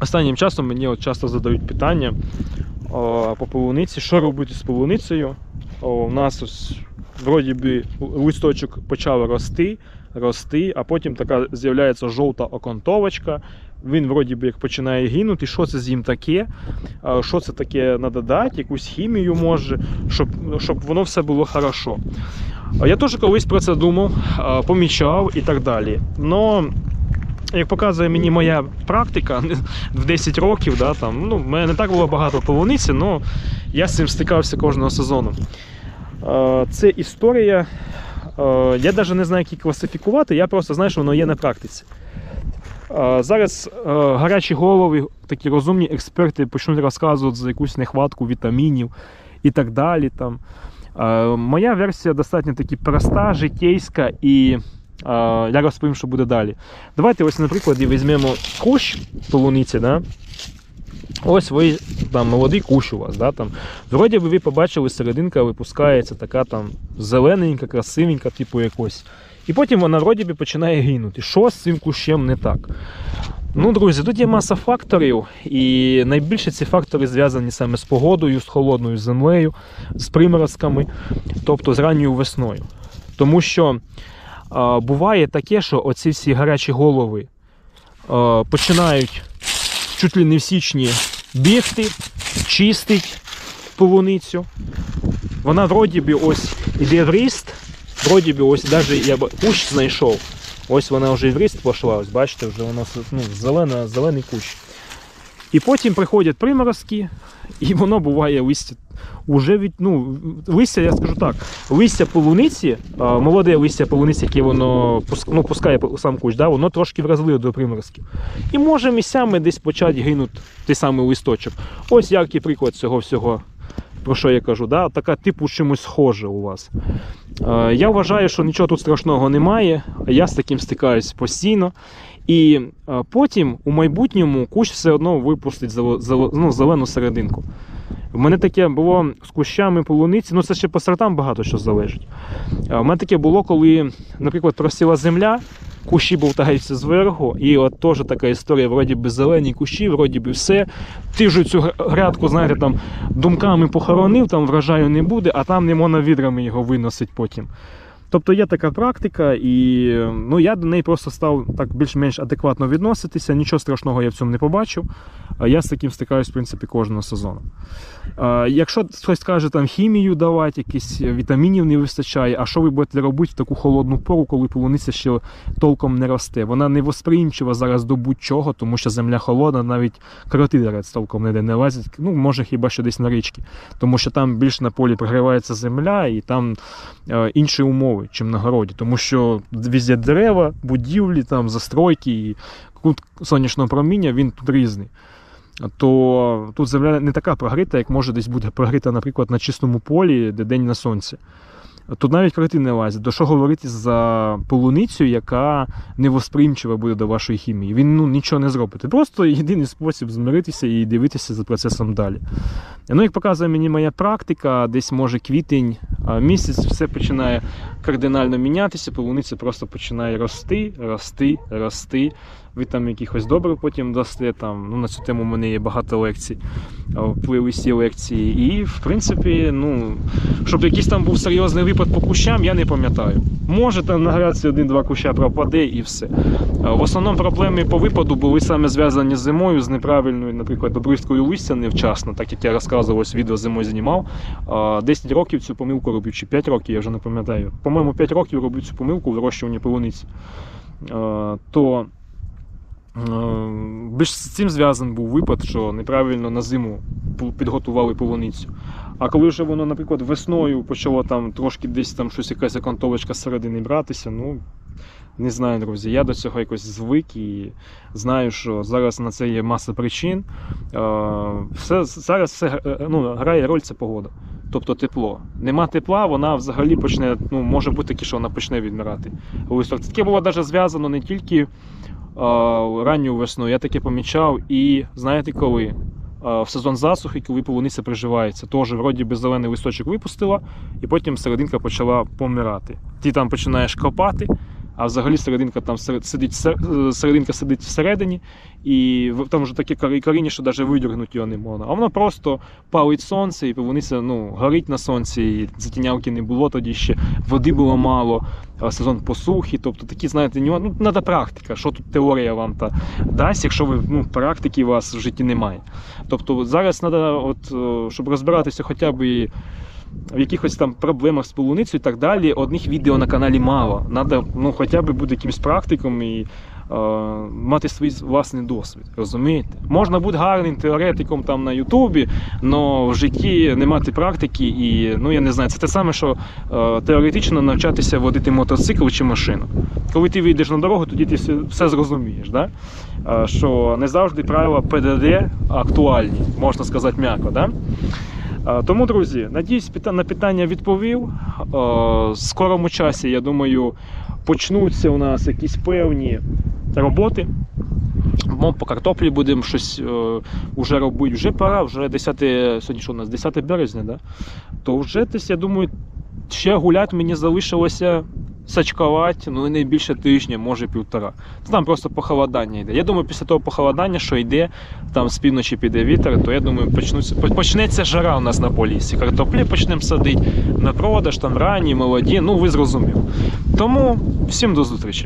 Останнім часом мені от часто задають питання о, по полуниці, що робити з полуницею. О, у нас ось, вроді би листочок почав рости, рости, а потім така з'являється жовта окантовочка. Він вроді би як починає гинути. Що це з ним таке? Що це таке треба дати, якусь хімію може, щоб, щоб воно все було хорошо. Я теж колись про це думав, помічав і так далі. Но як показує мені моя практика в 10 років, да, там, ну, в мене не так було багато полуниці, але я з цим стикався кожного сезону. Це історія. Я навіть не знаю, як її класифікувати, я просто знаю, що воно є на практиці. Зараз гарячі голови, такі розумні експерти почнуть розказувати за якусь нехватку вітамінів і так далі. Там. Моя версія достатньо таки проста, житейська і я розповім, що буде далі. Давайте ось, наприклад, візьмемо кущ полуниці. Да? Ось ви там молодий кущ у вас, да, там. Вроді би ви побачили, серединка випускається така там зелененька, красивенька, типу якось. І потім вона вроді би починає гинути. Що з цим кущем не так? Ну, друзі, тут є маса факторів, і найбільше ці фактори зв'язані саме з погодою, з холодною землею, з приморозками, тобто з ранньою весною. Тому що буває таке, що оці всі гарячі голови починають чуть ли не в січні бігти, чистить полуницю. Вона вроді би ось іде в ріст, вроді би ось навіть я б- кущ знайшов. Ось вона вже в ріст пішла, ось бачите, вже вона ну, зелена, зелений кущ. І потім приходять приморозки, і воно буває листя. Уже від, ну, листя, я скажу так, листя полуниці, молоде листя полуниці, яке воно ну, пускає сам куч, да, воно трошки вразливе до приморозків. І може місцями десь почати гинути той самий листочок. Ось яркий приклад цього всього, про що я кажу. Да? Така типу чимось схоже у вас. Е, Я вважаю, що нічого тут страшного немає. Я з таким стикаюсь постійно. І е, потім у майбутньому кущ все одно випустить зело- зело- ну, зелену серединку. У мене таке було з кущами полуниці, ну це ще по сортам багато що залежить. Е, У мене таке було, коли, наприклад, просіла земля, кущі болтаються зверху, і от теж така історія, вроді би зелені кущі, вроді би все. Ти ж цю грядку, знаєте, там думками похоронив, там врожаю не буде, а там не можна відрами його виносить потім. Тобто є така практика, і ну, я до неї просто став так більш-менш адекватно відноситися. Нічого страшного я в цьому не побачив. Я з таким стикаюсь, в принципі, кожного сезону. Якщо хтось каже, там хімію давати, якісь вітамінів не вистачає, а що ви будете робити в таку холодну пору, коли полуниця ще толком не росте? Вона не восприймчива зараз до будь-чого, тому що земля холодна, навіть кротидерець толком ніде не лазить. Ну, може, хіба що десь на річці, тому що там більше на полі прогрівається земля і там е, інші умови, чим на городі, тому що везде дерева, будівлі, там застройки і кут сонячного проміння він тут різний. То тут земля не така прогрита, як може десь бути прогрита, наприклад, на чистому полі, де день на сонці. Тут навіть крити не лазять. До що говорити за полуницю, яка невосприймчива буде до вашої хімії. Він ну, нічого не зробить. Просто єдиний спосіб змиритися і дивитися за процесом далі. Ну, як показує мені моя практика, десь може квітень місяць, все починає кардинально мінятися, полуниця просто починає рости, рости, рости. Ви там якихось добрив потім дасте. Там, ну, на цю тему в мене є багато лекцій, в плейлисті лекції. І, в принципі, ну, щоб якийсь там був серйозний випад по кущам, я не пам'ятаю. Може там на грації один-два куща пропаде і все. В основному проблеми по випаду були саме зв'язані з зимою, з неправильною, наприклад, обрізкою листя невчасно, так як я розказував, ось відео зимою знімав. А, 10 років цю помилку робив, чи 5 років, я вже не пам'ятаю. По-моєму, 5 років робив цю помилку в вирощуванні полуниці. То більш з цим зв'язаний був випад, що неправильно на зиму підготували полуницю. А коли вже воно, наприклад, весною почало там трошки десь там щось якась окантовочка зсередини братися, ну не знаю, друзі. Я до цього якось звик і знаю, що зараз на це є маса причин. Е, Все, зараз все е, ну, грає роль це погода. Тобто тепло. Нема тепла, вона взагалі почне, ну, може бути таке, що вона почне відмирати. Листок. Таке було навіть зв'язано не тільки е, ранню весну, я таке помічав і знаєте коли? В сезон засухи, коли полуниця приживається, теж вроді би зелений листочок випустила, і потім серединка почала помирати. Ти там починаєш копати, а взагалі серединка там сидить, е, серединка сидить всередині, і там вже таке корі- коріння, що навіть видергнути його не можна. А воно просто палить сонце, і пивуниця ну, горить на сонці, і затінявки не було тоді ще, води було мало, сезон посухи. Тобто такі, знаєте, нюанси. ну, треба практика. Що тут теорія вам та дасть, якщо ви ну, практики у вас в житті немає. Тобто зараз треба, от, е, щоб розбиратися хоча б і в якихось там проблемах з полуницею і так далі, одних відео на каналі мало. Треба ну, хоча б бути якимось практиком і е, мати свій власний досвід. Розумієте? Можна бути гарним теоретиком там на Ютубі, але в житті не мати практики, і ну я не знаю, це те саме, що е, теоретично навчатися водити мотоцикл чи машину. Коли ти вийдеш на дорогу, тоді ти все, все зрозумієш. Да? Е, що не завжди правила ПДД актуальні, можна сказати м'яко. Да? Е, Тому, друзі, надіюсь, на питання відповів. Е, В скорому часі, я думаю, почнуться у нас якісь певні роботи. Ми по картоплі будемо щось е, уже робити. Вже пора, вже 10, сьогодні що у нас 10 березня, да? то вже десь, я думаю, ще гуляти мені залишилося сачкувати, ну не більше тижня, може півтора. Там просто похолодання йде. Я думаю, після того похолодання, що йде, там з півночі піде вітер, то я думаю, почнуться, почнеться жара у нас на полісі. Картоплі почнемо садити на продаж, там ранні, молоді, ну ви зрозуміли. Тому всім до зустрічі.